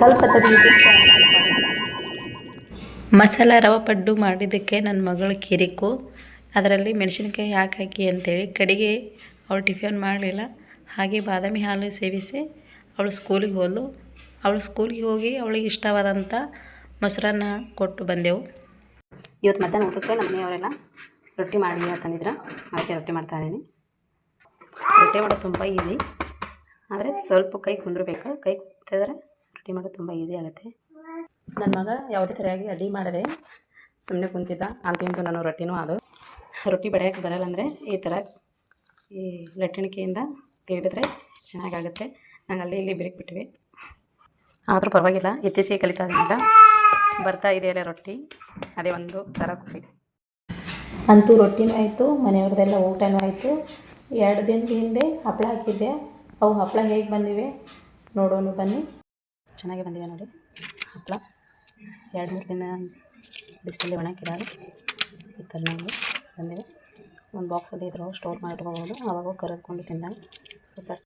ಕಲ್ಪತರು ಮಸಾಲ ರವೆ ಪಡ್ಡು ಮಾಡಿದ್ದಕ್ಕೆ ನನ್ನ ಮಗಳು ಕಿರಿಕು ಅದರಲ್ಲಿ ಮೆಣಸಿನ್ಕಾಯಿ ಯಾಕೆ ಹಾಕಿ ಅಂತೇಳಿ ಕಡೆಗೆ ಅವಳು ಟಿಫಿನ್ ಮಾಡಲಿಲ್ಲ. ಹಾಗೆ ಬಾದಾಮಿ ಹಾಲು ಸೇವಿಸಿ ಅವಳು ಸ್ಕೂಲಿಗೆ ಹೋದಳು ಅವಳು ಸ್ಕೂಲಿಗೆ ಹೋಗಿ ಅವಳಿಗೆ ಇಷ್ಟವಾದಂಥ ಮೊಸರನ್ನ ಕೊಟ್ಟು ಬಂದೆವು. ಇವತ್ತು ಮಧ್ಯಾಹ್ನ ಊಟಕ್ಕೆ ನಮ್ಮ ಮನೆಯವರೆಲ್ಲ ರೊಟ್ಟಿ ಮಾಡಿ ಅಂತಂದಿದ್ರು ಅದಕ್ಕೆ ರೊಟ್ಟಿ ಮಾಡ್ತಾ ಇದ್ದೀನಿ. ರೊಟ್ಟಿ ಮಾಡೋದು ತುಂಬ ಈಸಿ. ಆದರೆ ಸ್ವಲ್ಪ ಕೈ ಕುಂದ್ರಬೇಕು. ಕೈ ಕುಂತಿದ್ರೆ ರೊಟ್ಟಿ ಮಾಡೋದು ತುಂಬ ಈಸಿ ಆಗುತ್ತೆ. ನನ್ನ ಮಗ ಯಾವುದೇ ಸರಿಯಾಗಿ ಅಡುಗೆ ಮಾಡದೆ ಸುಮ್ಮನೆ ಕುಂತಿದ್ದ. ಅಂತಿಂತು ನಾನು ರೊಟ್ಟಿನೂ ಅದು. ರೊಟ್ಟಿ ಬಡಿಯೋಕ್ಕೆ ಬರಲ್ಲ ಅಂದರೆ ಈ ಥರ ಈ ಲಟ್ಟಣಿಕೆಯಿಂದ ತೀಡಿದ್ರೆ ಚೆನ್ನಾಗಾಗುತ್ತೆ. ನಾನು ಅಲ್ಲಿ ಇಲ್ಲಿ ಬಿರಿಕ್ ಬಿಟ್ಟಿವೆ. ಆದರೂ ಪರವಾಗಿಲ್ಲ, ಇತ್ತೀಚೆಗೆ ಕಲಿತಾ ಇದ್ದಿಲ್ಲ ಬರ್ತಾ ಇದೆಯಲ್ಲ ರೊಟ್ಟಿ. ಅದೇ ಒಂದು ಥರ ಖುಷಿ. ಅಂತೂ ರೊಟ್ಟಿನೂ ಆಯಿತು ಮನೆಯವ್ರದ್ದೆಲ್ಲ ಊಟನೂ ಆಯಿತು. ಎರಡು ದಿನದ ಹಿಂದೆ ಹಪ್ಪಳ ಹಾಕಿದ್ದೆ. ಅವು ಹಪ್ಪಳ ಹೇಗೆ ಬಂದಿವೆ ನೋಡೋಣ ಬನ್ನಿ. ಚೆನ್ನಾಗಿ ಬಂದಿದೆ ನೋಡಿ. ಹಪ್ಪಳ ಎರಡು ಮೂರು ದಿನ ಬಿಸಿಲಲ್ಲಿ ಒಣಗಿದಾಗ ಈ ನೋಡಿ ಬಂದಿದೆ. ಒಂದು ಬಾಕ್ಸಲ್ಲಿ ಇದ್ರೂ ಸ್ಟೋರ್ ಮಾಡಿ ಇಟ್ಕೋಬೋದು. ಆವಾಗ ಕರೆದುಕೊಂಡು ತಿಂದಾಗ ಸೂಪರ್